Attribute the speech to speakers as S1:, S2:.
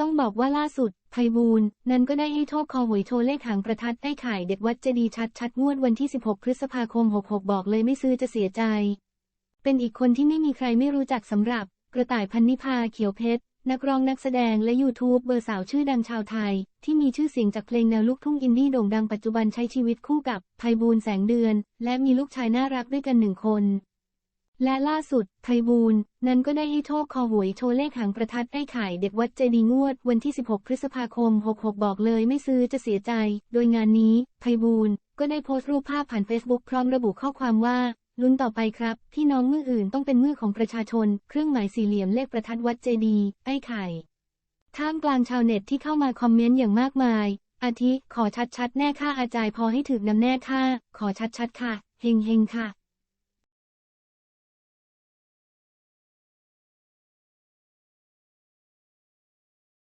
S1: ต้องบอกว่าล่าสุดไพบูลนั้นก็ได้ให้โทษคอหวยโชว์เลขหางประทัดไอ้ไข่เด็ดวัดเจดีชัดชัดงวดวันที่ 16 พฤษภาคม 66 บอกเลยไม่ซื้อจะเสียใจ เป็นอีกคนที่ไม่มีใครไม่รู้จักสำหรับ กระต่ายพันนิพาเขียวเพชร นักร้องนักแสดงและยูทูบเบอร์สาวชื่อดังชาวไทย ที่มีชื่อเสียงจากเพลงแนวลูกทุ่งอินดี้โด่งดังปัจจุบันใช้ชีวิตคู่กับไพบูลแสงเดือน และมีลูกชายน่ารักด้วยกันหนึ่งคน และล่าสุดไพบูลนั้นก็ได้ให้โชคคอหวยโชว์เลขหางประทัดไอ้ไข่เด็กวัดเจดีงวด วันที่ 16 พฤษภาคม 66 บอกเลยไม่ซื้อจะเสียใจ โดยงานนี้ไพบูลก็ได้โพสต์รูปภาพผ่านเฟซบุ๊กพร้อมระบุข้อความว่าลุ้นต่อไปครับ พี่น้องมืออื่นต้องเป็นมือของประชาชน เครื่องหมายสี่เหลี่ยมเลขประทัดวัดเจดี ไอ้ไข่ท่ามกลางชาวเน็ตที่เข้ามาคอมเมนต์อย่างมากมาย อาทิ ขอชัดๆ แน่ค่าอาจายพอให้ถึกนำแน่ค่าขอชัดๆ ค่ะ เฮงเฮงๆค่ะ